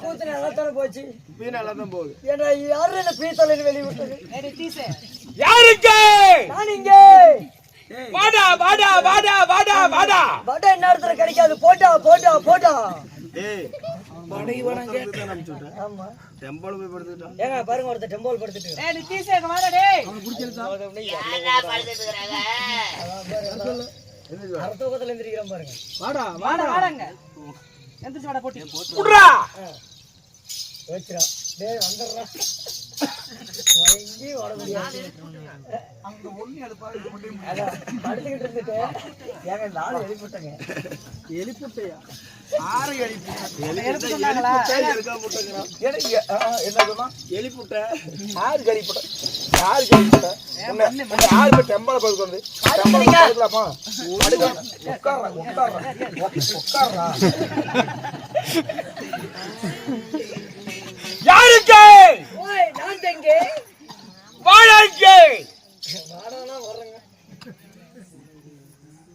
தானே போச்சு? இப்ப நல்லா தான் போகுது. ஏன்னா யாரு என்ன பீத்தலைன்னு வெளியே விட்டது? யாருக்கு? நான் இங்கே. வாடா வாடா வாடா வாடா வாடா. வடை நேரத்துல கிடைக்காது. போட்டா போட்டா போட்டா. ஏய் பாருங்க ஒருத்தர் டெம்போல் படுத்துட்டு. அர்த்தகத்துல பாருங்க வாடா வாடா குடுறா வச்சிரா டேய் வந்துடுறா. வயங்கி ஓட முடியாது அதான், படுத்துக்கிட்டு இருந்துட்டு. ஏங்க நாலு எழுப்பிட்டேங்க எலிப்புட்டையா? ஆறு ஆ, என்ன சொன்னா? எலிப்புட்டை. யாரு கறிப்பட்ட யாரு உன்னை யாரு போய் வந்து டெம்பள படுக்கலாமா படுக்க உட்கார்றா உட்கார்றா உட்கார்றா யாருக்கு? ஓய் நான் தெங்கே வாழைக்கு. வாடானா வர்றேங்க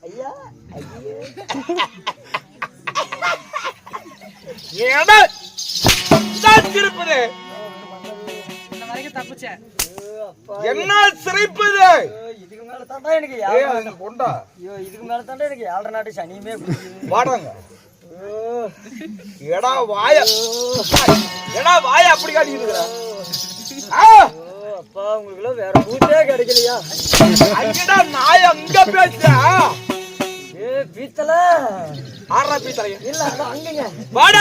ஐயா ஐயே ஏடா ஐயோ, அப்பா என்ன சிரிப்பது! இதுக்கு மேல தாண்டா எனக்கு எனக்கு கொண்டா ஐயோ இதுக்கு மேல தாண்டா எனக்கு ஏழரை நாட்டு சனியுமே வாடாங்க. எடா வாய. எடா வாய அப்படி ஐயோ, அப்பா உங்களுக்கு வேற பூட்டே கிடைக்கலையா? அங்கடா நாய் அங்க பேசுற ஏ பீத்தல. ஆறா இல்ல அங்கங்க. வாடா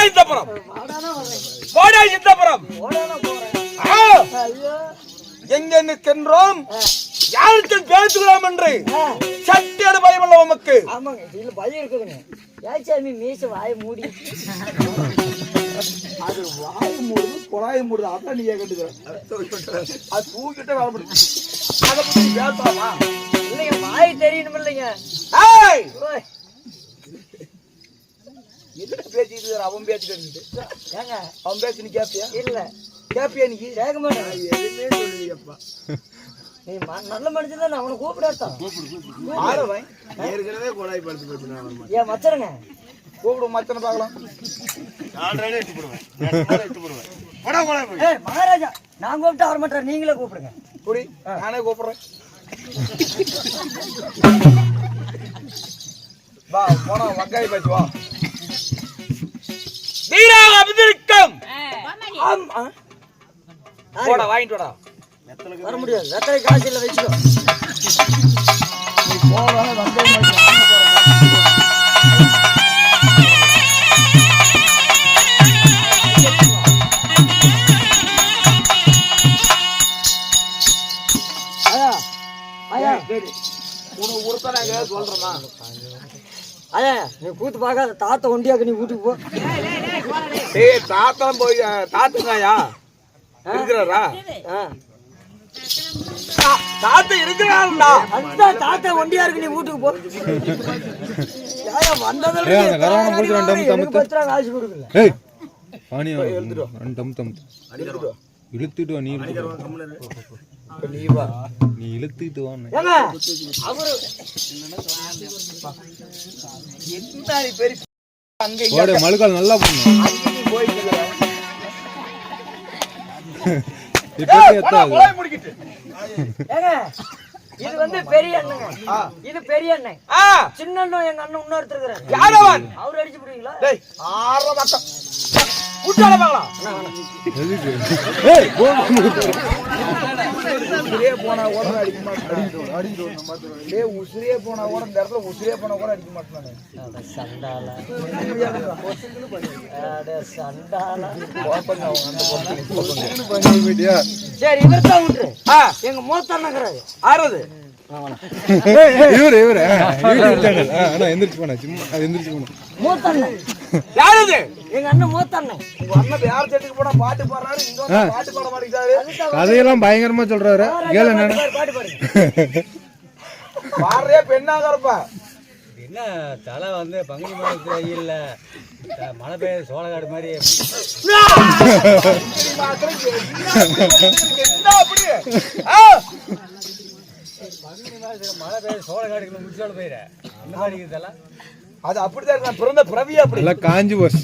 வாடானா வர்றேன். வாடா இந்தப்புறம் ஓடானா போறேன். ஆ, ஐயோ. எங்க நிற்கின்றோம்? யாருக்கு பேசுகிறோம் என்று ஆ. சட்டியான பயமல்ல உமக்கு. ஆமாங்க இதுல பயம் இருக்குதுங்க. ஏச்சாமி மீச வாய மூடி. அது வாய் மூடுது குழாய் மூடுது அதான் நீ கண்டுக்கிற. அது தூக்கிட்டே வர முடியும். அதை பத்தி பேசலாமா இல்லைங்க வாய் தெரியணும் இல்லைங்க என்ன பேசிட்டு? அவன் பேசிட்டு ஏங்க. அவன் பேசி நீ கேப்பியா? இல்ல. கேப்பியா நீ கேட்க மாட்டேன் எதுவுமே சொல்லுவீங்கப்பா நீ நல்ல மனுஷன் தான் அவனை கூப்பிடாத்தான் ஆறவன் ஏற்கனவே கொடாய் படுத்து போச்சு ஏன் மச்சருங்க கூப்பிடு மச்சனை பார்க்கலாம். ஆல்ரெடி எடுத்து போடுவேன். ஏய் மகாராஜா நான் கூப்பிட்டு வர மாட்டேன் நீங்களே கூப்பிடுங்க. குடி. நானே கூப்பிடுறேன். வா போனா வக்காய் பேச்சு வா. வீராக அபிதிருக்கம் ஆம், ஆ. போடா வாங்கிட்டு வாடா. வர முடியாது. வெத்தலை காசு இல்ல வச்சுக்கோ. நீ போவா வந்தே ஐயா நீ கூத்து பார்க்காத. தாத்தா ஒண்டியாக்கு நீ வீட்டுக்கு போ. ஏய் தாத்தா போய் தாத்துக்காயா இருக்கிறாரா? தாத்தா இருக்கிறாருடா. அதுதான் தாத்தா ஒண்டியா இருக்கு நீ வீட்டுக்கு போ. இழுத்துட்டு வா நீ இழுத்துட்டு வா. இப்ப நீ வா. நீ இழுத்துட்டு வா ஏங்க? அவரு என்ன நீ பெரிய அங்க இங்க போடு மழுக்கால் நல்லா பண்ணு இது வந்து பெரிய அண்ணங்க. இது பெரிய அண்ணன் சின்ன அண்ணன் எங்க அண்ணன் இன்னொருத்தர் இருக்கிறாரு. யாரவன்? அவர் அடிச்சு விடுவீங்களா கூட்டாள பார்க்கலாம். ஏய் போ உசிரே போனா கூட அடிக்க மாட்டான். டேய், உசிரே போனா கூட இந்த இடத்துல உசிரே போனா கூட அடிக்க மாட்டானே. சண்டால அட சண்டால அவங்க அந்த போயிட்டியா சரி இவர் தான் விட்டுரு ஆ, எங்க மூத்த அண்ணங்கிறாரு ஆறது? இவரு இவரு. யூடியூப் சேனல் அண்ணா எந்திரிச்சு போனா சும்மா அது எந்திரிச்சு போனா மூத்த அண்ணன் யாரது? எங்க அண்ணன் மூத்த அண்ணன் உங்க அண்ணன் வேற செட்டுக்கு போனா பாட்டு பாடுறாரு, இங்க வந்து பாட்டு பாட மாட்டேங்கிறாரு. கதையெல்லாம் பயங்கரமா சொல்றாரு. கேளு என்னன்னு பாட்டு பாடுங்க பாடுறே பெண்ணாக இருப்பா. என்ன தலை வந்து பங்குனி மாதத்துல இல்ல மழை பெய்ய சோளக்காடு மாதிரி. மழை பெய்ய சோளக்காடுக்கு முடிச்சோட போயிட அந்த மாதிரி இதெல்லாம் அது அப்படிதான். நான் பிறந்த பிறவியே அப்படி. எல்லாம் காஞ்சி போஸ்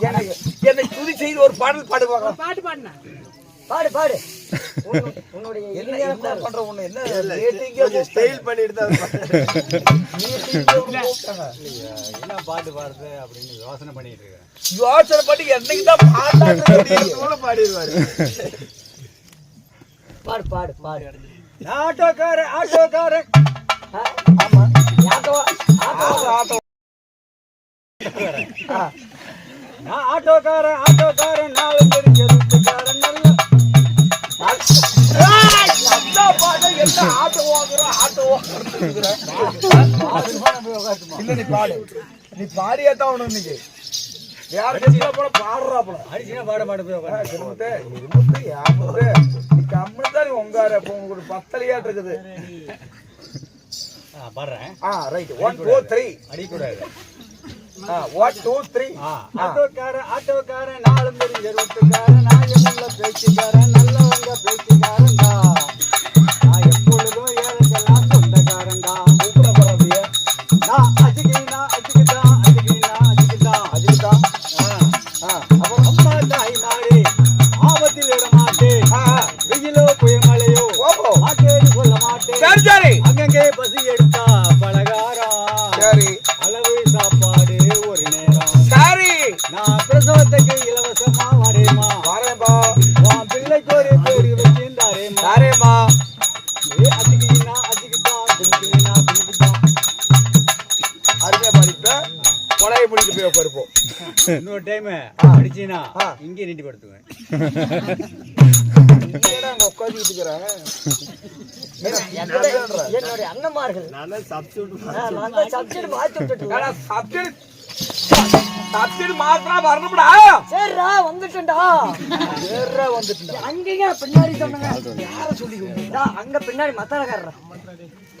என்னை- என்னை துதி செய்து ஒரு பாடல் பாடு பார்க்கலாம் பாடு பாடு. உன்னு- உன்னுடைய என்ன. பண்ற உன்னை? என்ன ஸ்டைல் பண்ணிட்டு தான் என்ன பாட்டு பாடுறது அப்படின்னு யோசனை பண்ணிட்டு இருக்கேன். யோசனை பண்ணி என்னைக்கு தான் பாட்டாங்க பாடிடுவாரு. பாடு பாடு பாடு. ஆட்டோக்கார ஆட்டோக்கார ஆமா ஆட்டோ ஆட்டோ நான் ஆட்டோக்கார ஆட்டோக்கார நாலு தெரிஞ்ச வீட்டுக்காரன் நல்ல ஆட்டோ வாங்குறோம் ஆட்டோ இல்ல நீ பாடு. நீ பாடியே தான் உனக்கு இன்னைக்கு. பாடுறாப்புல. அடிச்சுனா பாட மாட்டேன் உங்காரு உங்களுக்கு பத்தலையாட்டு இருக்குது? பாடுறேன். ஆ ரைட் ஒன் டூ த்ரீ அடிக்கூடாது. ஒன் டூ த்ரீ ஆ, ஆட்டோக்கார ஆட்டோக்கார நாலு நாயமுள்ள பேச்சுக்காரன் நல்லவங்க பேச்சுக்காரன்டா இன்னொரு டைம் அடிச்சினா. இங்கே நீட்டி படுத்துவேன் என்னுடைய- என்னுடைய அண்ணன்மார்கள். சப்ஜெக்ட் மாத்திரா வரணும்டா சரிடா வந்துட்டேன்டா. வேற வந்துட்டு அங்கேங்க பின்னாடி சொன்னாங்க. யார சொல்லி அங்க பின்னாடி மத்தாளக்காரர்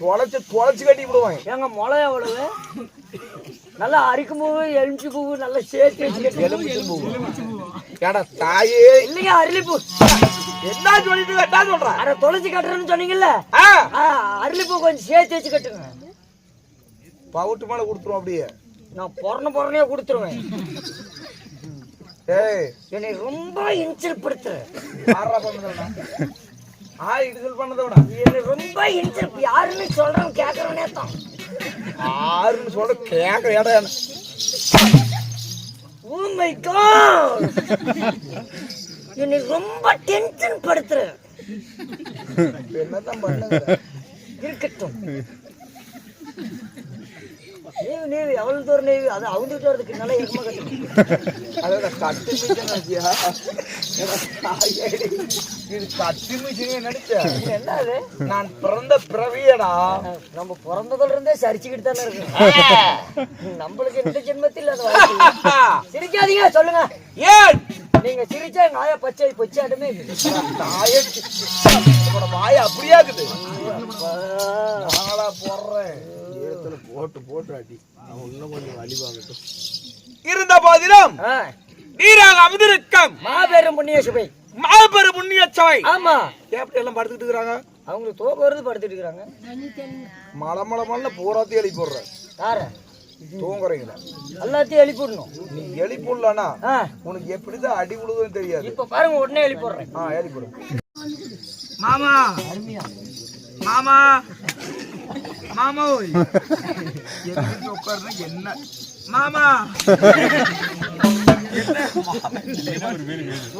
தொலைச்சு தொலைச்சு கட்டி விடுவாங்க ஏங்க முளை எவ்வளவு? நல்லா அரிக்கும் பூவு எலுமிச்சி பூவு நல்லா சேர்த்து வச்சுக்கிட்டு. எலுமிச்சம் பூ. ஏடா தாயே. இல்லைங்க அரளிப்பூ. என்ன சொல்லிட்டு என்ன சொல்ற? அட தொலைச்சு கட்டுறேன்னு சொன்னீங்கல்ல? அரளிப்பூ கொஞ்சம் சேர்த்து வச்சு கட்டுங்க பவுட்டு மேல கொடுத்துரும் அப்படியே. நான் பொறன பொறனையே கொடுத்துருவேன். ஏய். என்னை ரொம்ப இன்சல் படுத்துற ஆறா பண்ணதுடா ஆ இடிசல் பண்ணதை விட என்னை ரொம்ப இன்சல் யாருன்னு சொல்றவன் கேட்கறவனே தான். ஆறுன்னு சொல்ற கேட்க இடம் காட் என்னை ரொம்ப டென்ஷன் படுத்துற. என்னதான் பண்ணுங்க? இருக்கட்டும். தூரம் நீவு அது அவுந்துட்டு வரதுக்கு நல்லா எருமா கட்டணும் அதாவது கட்டு மிஷின் நினைச்சியா இது கட்டு மிஷினே நினைச்சேன் இது என்ன அது நான் பிறந்த பிறவியடா. நம்ம பிறந்ததுல இருந்தே சரிச்சுக்கிட்டு தானே இருக்கு. நம்மளுக்கு இந்த ஜென்மத்தில் அது சிரிக்காதீங்க சொல்லுங்க. ஏன் நீங்க சிரிச்சா நாய பச்சை பொச்சாட்டுமே தாயே உன்னோட வாய் அப்படியே இருக்குது. நாளா போடுறேன். ஈரத்துல போட்டு போட்டு அடி அவன் இன்னும் கொஞ்சம் வலி வாங்கட்டும் இருந்த போதிலும் நீராக அமுதிருக்கம் மாபெரும் புண்ணிய சுபை மாபெரும் புண்ணிய சபை ஆமா. எப்படி எல்லாம் படுத்துக்கிட்டு இருக்கிறாங்க? அவங்களுக்கு தூக்கம் வருது படுத்துட்டு இருக்காங்க மலை மலை மலை பூராத்தையும் எழுப்பி போடுற. யார? தூங்குறீங்களா? எல்லாத்தையும் எழுப்பி விடணும் நீ எழுப்பிடலனா உனக்கு எப்படிதான் அடி விழுதுன்னு தெரியாது. இப்ப பாருங்க உடனே எழுப்பி விடுறேன் ஆ எழுப்பிடு மாமா. அருமையா. மாமா. மாமா ஓய். என்ன? மாமா.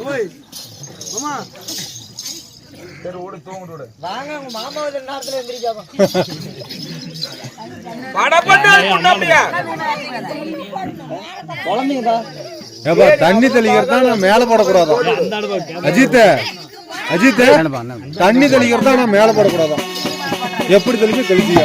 ஓய். மாமா. சரி ஓடு தூங்கிட்டு விடு வாங்க உங்க மாமா இந்த நேரத்துல எந்திரிக்காம. படப்பட்டு அப்படியே குழந்தைங்க தான் ஏப்பா தண்ணி தெளிக்கிறதா நான் மேல போடக்கூடாதான் அஜித் அஜித் தண்ணி தெளிக்கிறதா நான் மேல போடக்கூடாதான் எப்படி தெளிக்க தெளிச்சியா?